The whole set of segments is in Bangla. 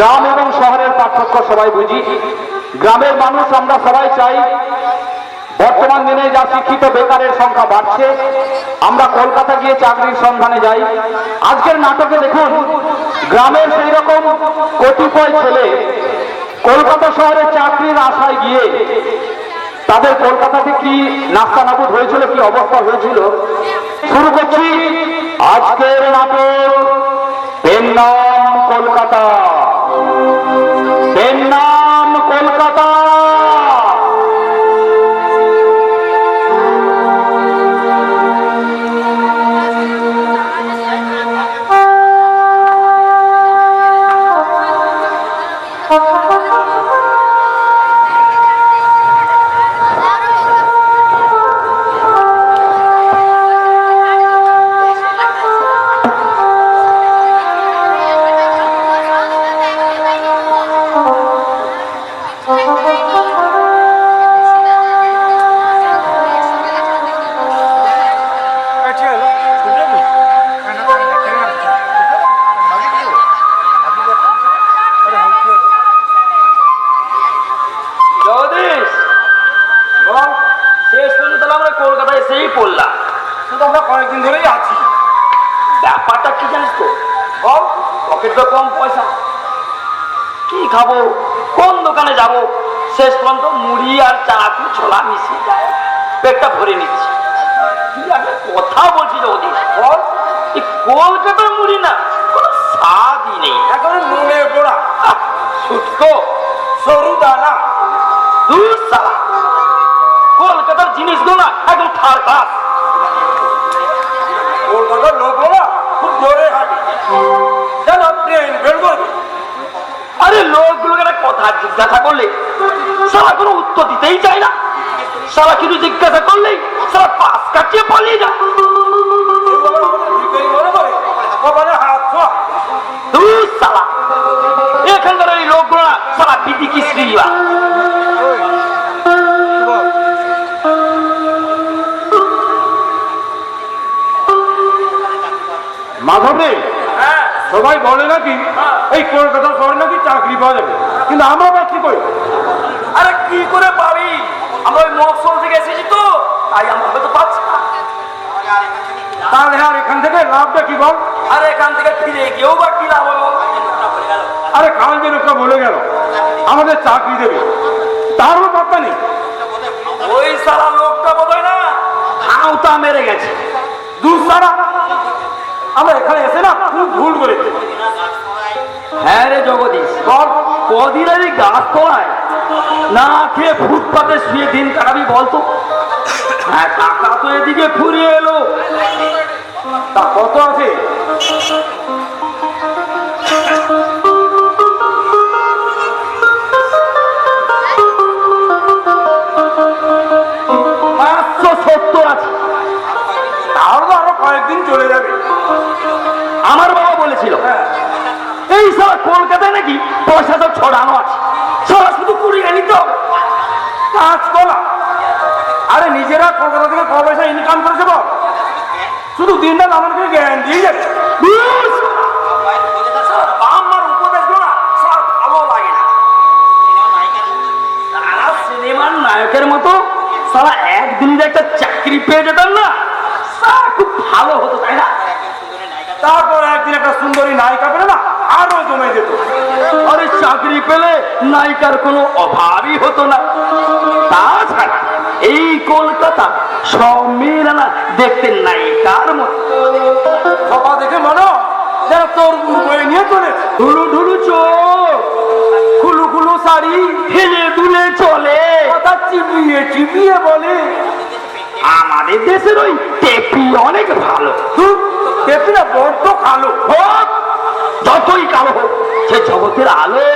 গ্রাম এবং শহরের পার্থক্য সবাই বুঝি। গ্রামের মানুষ আমরা সবাই চাই, বর্তমান দিনে যা শিক্ষিত বেকারের সংখ্যা বাড়ছে, আমরা কলকাতা গিয়ে চাকরির সন্ধানে যাই। আজকের নাটকে দেখুন, গ্রামের সেই রকম কতিপয় ছেলে কলকাতা শহরে চাকরির আশায় গিয়ে তাদের কলকাতাতে কি নাস্তা নাবুদ হয়েছিল, কি অবস্থা হয়েছিল? শুরু করছি আজকের নাটক পেন কি জানিস তো? বল পকেট তো কম পয়সা। কি খাব? কোন দোকানে যাব? শেষ পর্যন্ত মুড়ি আর চাকু ছোলা মিশিয়ে যায় পেটটা ভরে নিচ্ছি। একটা কথা বলছি বল। এই কলকাতার মুড়ি না কোনো স্বাদই নেই। এখন নুনে পোড়া শুটকো সরু দানা। দূর সালা। কলকাতার জিনিসগুলো না একদম থার্ড ক্লাস কলকাতার জোরে আরে লোকগুলোকে কথা জিজ্ঞাসা করলে সারা কোনো উত্তর দিতেই চায় না। সারা কিছু জিজ্ঞাসা করলেই সারা পাশ কাটিয়ে পালিয়ে যায়। এখানকার এই লোকগুলো সারা বিধি কি শ্রীবা সবাই বলে নাকি এই কলকাতা শহরে নাকি চাকরি পাওয়া যাবে? কিন্তু আমরা পাচ্ছি কই আরে কি করে পাবি আমরা ওই মফসল থেকে এসেছি তো তাই আমরা হয়তো পাচ্ছি না। তাহলে আর এখান থেকে লাভটা কি বল? আরে এখান থেকে ফিরে গিয়েও বা কি লাভ হলো? আরে কাল যে লোকটা বলে গেল আমাদের চাকরি দেবে। তারও পাত্তা নেই। ওই সারা লোকটা বোধহয় না হাউতা মেরে গেছে। দুসারা আমরা এখানে এসে না খুব ভুল করেছি। হ্যাঁ রে জগদীশ কদিন আর এই গাছ তোলায় না খেয়ে ফুটপাতে শুয়ে দিন কাটাবি বলতো? হ্যাঁ টাকা তো এদিকে ফুরিয়ে এলো। তা কত আছে? আরে নিজেরা কলকাতা থেকে ক পয়সা ইনকাম করেছে বল। শুধু দিনটা আমাদেরকে জ্ঞান দিয়ে চাকরি পেয়ে যেতাম না খুব ভালো হতো, তাই না? তারপর একদিন একটা সুন্দরী নায়িকা না জমে যেত। চাকরি পেলে নায়িকার কোনো অভাবই হতো না। তাছাড়া এই কলকাতা সব মেয়েরা না দেখতে নায়িকার মতো। সকাল দেখে মনে যেন তোর বয়ে নিয়ে চলেছে ঢুলু ঢুলু চোখ খুলু খুলু শাড়ি হেলে দুলে চলে। কথা চিবিয়ে চিবিয়ে বলে। আমাদের দেশের ওই টেপি অনেক ভালো। না বড্ড কালো। হোক যতই কালো হোক সে জগতের আলো।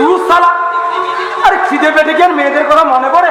দু সালা আরে খিদে পেটে কি আর মেয়েদের কথা মনে পড়ে?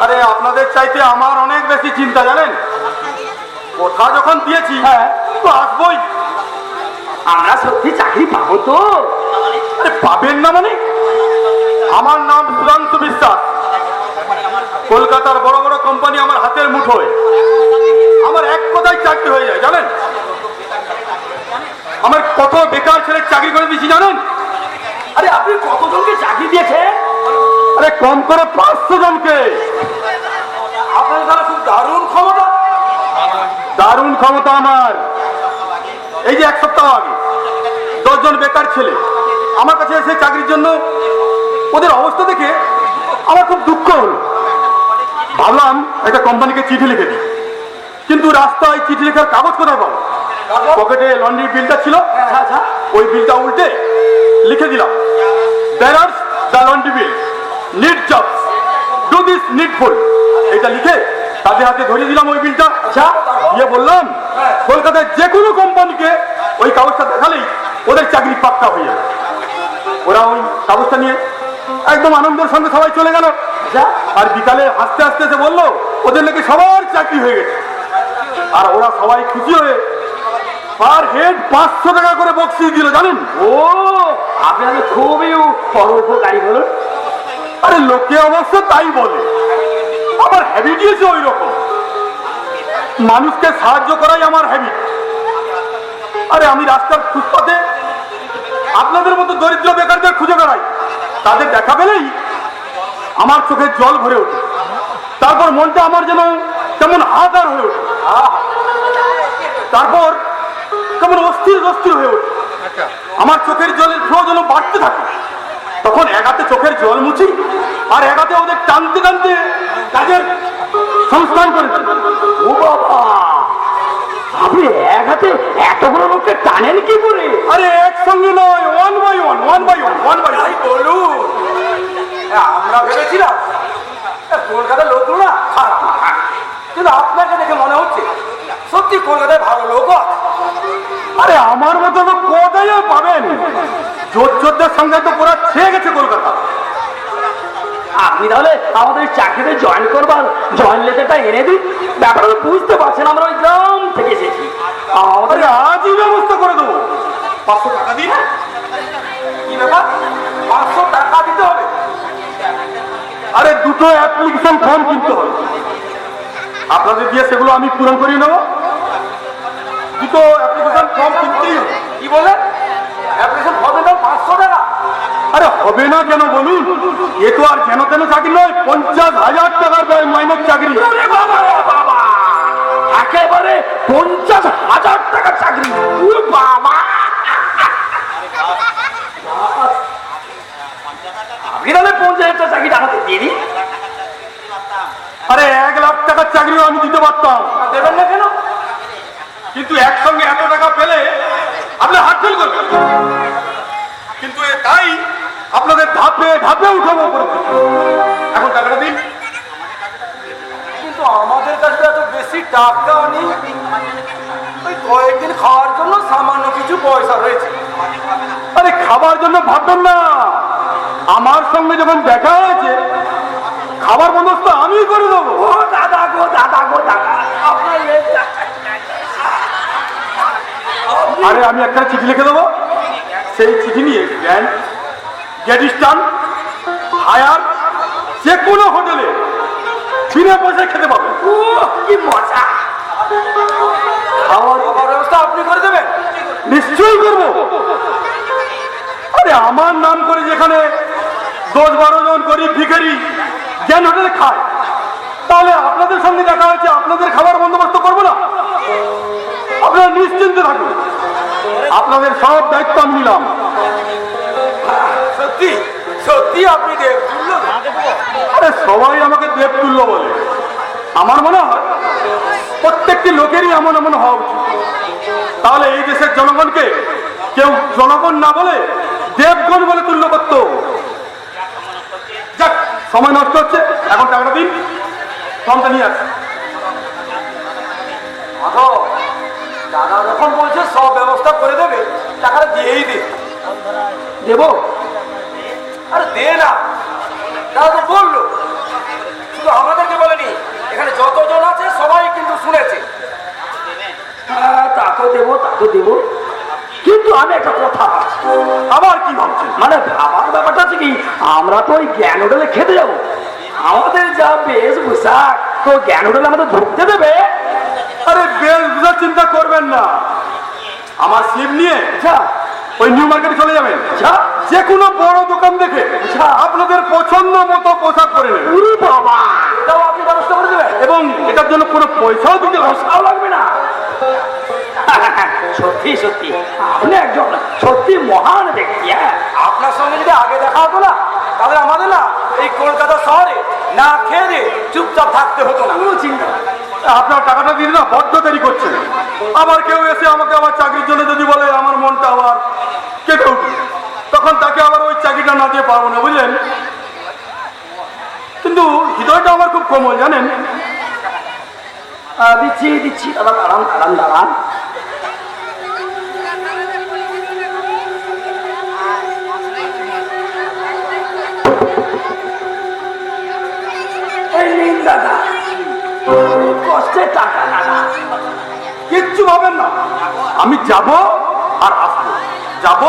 আরে আপনাদের চাইতে আমার অনেক বেশি চিন্তা জানেন? কথা যখন দিয়েছি হ্যাঁ। তো আসবই। আমরা সত্যি চাকরি পাবো তো। আরে পাবেন না মানে? আমার নাম সুধাংশু বিশ্বাস। কলকাতার বড় বড় কোম্পানি আমার হাতের মুঠোয়। আমার এক কথায় চাকরি হয়ে যায় জানেন? আমার কত বেকার ছেলে চাকরি করে দিয়েছি জানেন? আরে আপনি কতজনকে চাকরি দিয়েছেন? আরে কম করে পাঁচশো জনকে। আপনার দ্বারা খুব দারুণ ক্ষমতা। দারুণ ক্ষমতা আমার। এই যে এক সপ্তাহ আগে দশজন বেকার ছেলে আমার কাছে এসে চাকরির জন্য ওদের অবস্থা দেখে আমার খুব দুঃখ হলো। ভাবলাম একটা কোম্পানিকে চিঠি লিখে দিই। কিন্তু রাস্তায় চিঠি লেখার কাগজ কোথায় পাবো? পকেটে লন্ড্রির বিলটা ছিল। আচ্ছা ওই বিলটা উল্টে লিখে দিলাম। Bearers the laundry bill need jobs do this needful এটা লিখে তাদের হাতে ধরিয়ে দিলাম ওই বিলটা। আচ্ছা দিয়ে বললাম কলকাতায় যে কোনো কোম্পানিকে ওই কাগজটা দেখালেই ওদের চাকরি পাক্কা হয়ে যাবে। ওরা ওই কাগজটা নিয়ে একদম আনন্দের সঙ্গে সবাই চলে গেল। আর বিকালে হাসতে হাসতে এসে বলল, ওদের নাকি সবার চাকরি হয়ে গেছে। আর ওরা সবাই খুশি হয়ে পার হেড পাঁচশো টাকা করে বক্সিস দিল, জানেন? ও, আপনাদের খুবই পরোপকারী বলুন। আরে লোকে অবশ্য তাই বলে। আমার হ্যাবিট হয়েছে ওই রকম মানুষকে সাহায্য করাই আমার হ্যাবিট আরে আমি রাস্তার ফুটপাতে আপনাদের মতো দরিদ্র বেকারদের খুঁজে বেড়াই। তাদের দেখা পেলেই আমার চোখে জল ভরে ওঠে। তারপর মনটা আমার যেন কেমন হাহাকার হয়ে ওঠে! তারপর কেমন অস্থির অস্থির হয়ে ওঠে। আমার চোখের জলের ফ্লো যেন বাড়তে থাকে। তখন একাতে চোখের জল মুছি, আর একাতে ওদের টানতে টানতে কাজের সংস্থান করেছি। ও বাবা! আপনি এক হাতে এতগুলো লোককে টানেন কি করে? আরে, একসঙ্গে নয় one by one one by one one by one বলুন। আমরা ভেবেছিলাম কলকাতার লোকগুলো না খারাপ কিন্তু আপনাকে দেখে মনে হচ্ছে, সত্যি কলকাতায় ভালো লোক আছে। আরে আমার মতো তো কোথায় পাবেন? জোর জোরদের সঙ্গে তো পুরো ছেয়ে গেছে কলকাতা। আপনি তাহলে আমাদের চাকরিতে জয়েন করবার জয়েন লেটারটা এনে দিন। ব্যাপারটা বুঝতে পারছেন আমরা ওই গ্রাম থেকে এসেছি। আমাদের আজই ব্যবস্থা করে দেবো। পাঁচশো টাকা দিন। কি ব্যাপার? পাঁচশো টাকা দিতে হবে। আরে দুটো অ্যাপ্লিকেশন ফর্ম কিনতে হবে। আপনাদের দিয়ে সেগুলো আমি পূরণ করিয়ে নেব। দুটো অ্যাপ্লিকেশন ফর্ম কিনতেই হবে কি বলেন অ্যাপ্লিকেশন ফর্মের দাম পাঁচশো টাকা। আরে হবে না কেন বলুন? এ তো আর যেন তেন চাকরি নয় পঞ্চাশ হাজার টাকার ব্যয় মাইনের চাকরি। একেবারে পঞ্চাশ হাজার টাকার চাকরি। বাবা! আপনি তাহলে পঞ্চাশ হাজার টাকার চাকরিটা আমাকে দিয়ে আরে এক লাখ টাকার চাকরিও আমি দিতে পারতাম। দেবেন না কেন? কিন্তু একসঙ্গে এত টাকা পেলে আপনি হাত ফেল করবেন কিন্তু তাই আপনাদের ধাপে ধাপে উঠাবো। এখন টাকাটা দিন। কিন্তু আমাদের কাছে এত বেশি টাকা নেই। ওই কয়েকদিন খাওয়ার জন্য সামান্য কিছু পয়সা রয়েছে। আরে খাবার জন্য ভাববেন না। আমার সঙ্গে যখন দেখা হয়েছে খাবার বন্দোবস্ত আমি করে দেবো। ও দাদা গো দাদা গো দাদা। আপনার। আরে আমি একটা চিঠি লিখে দেবো। সেই চিঠি নিয়ে ব্যান্ড গ্যাডিস্টান হায়ার যে কোনো হোটেলে ফিরে বসে খেতে পাবেন ও কি মজা। খাওয়ার ব্যবস্থা আপনি করে দেবেন? নিশ্চয়ই করব। আরে আমার নাম করে যেখানে দশ বারো জন গরিব ভিখারি যেন হোটেলে খায় তাহলে আপনাদের সঙ্গে দেখা হয়েছে আপনাদের খাবার বন্দোবস্ত করব না? আপনারা নিশ্চিন্তে থাকুন। আপনাদের সব দায়িত্ব আমি নিলাম। সত্যি? সত্যি আপনি দেব আরে সবাই আমাকে দেব তুল্য বলে। আমার মনে হয় প্রত্যেকটি লোকেরই এমন এমন হওয়া উচিত। তাহলে এই দেশের জনগণকে কেউ জনগণ না বলে দেবগণ বলে তুল্য করত। যাক সময় নষ্ট হচ্ছে। এখন টাকাটা দিন। ফর্মটা নিয়ে আসি। দাদা বলছে ব্যবস্থা করে দেবে টাকাটা দিয়েই দে। দেবো? আরে দে না। তারা তো বলল। শুধু আমাদেরকে বলেনি এখানে যতজন আছে সবাই কিন্তু শুনেছে। হ্যাঁ, তা তো দেবো তা তো দেবো। কিন্তু আমি একটা কথা আবার কি ভাবছেন মানে ভাবার ব্যাপারটা হচ্ছে কি আমরা তো ওই জ্ঞান হোটেলে খেতে যাব। আমাদের যা বেশ পোশাক তো জ্ঞান হোটেলে আমাদের ঢুকতে দেবে? আরে বেশ বুঝার চিন্তা করবেন না। আমার সিম নিয়ে আচ্ছা ওই নিউ মার্কেটে চলে যাবেন। আচ্ছা। যে কোনো বড় দোকান দেখে আচ্ছা। আপনাদের পছন্দ মতো পোশাক পরে নেবেন। বাবা! এটাও আপনি ব্যবস্থা করে দেবেন? এবং এটার জন্য কোনো পয়সাও দিতে। ভালো লাগবে না। সত্যি সত্যি। আপনি একজন সত্যি মহান ব্যক্তি হ্যাঁ? আপনার সঙ্গে যদি আগে দেখা হতো না তাহলে আমাদের না এই কলকাতা শহরে না খেয়ে চুপচাপ থাকতে হতো না। কোনো চিন্তা। আপনার টাকাটা দিন না বড্ড দেরি করছেন আবার কেউ এসে আমাকে আবার চাকরির জন্য যদি বলে, আমার মনটা আবার কেটে উঠবে। তখন তাকে আবার ওই চাকরিটা না দিয়ে পারব না, বুঝলেন? কিন্তু হৃদয়টা আমার খুব কোমল, জানেন? দিচ্ছি দিচ্ছি দাদা দাঁড়ান দাঁড়ান দাঁড়ান। এই নিন দাদা। কষ্টের টাকা কিচ্ছু ভাবেন না। আমি যাব আর আসব। যাব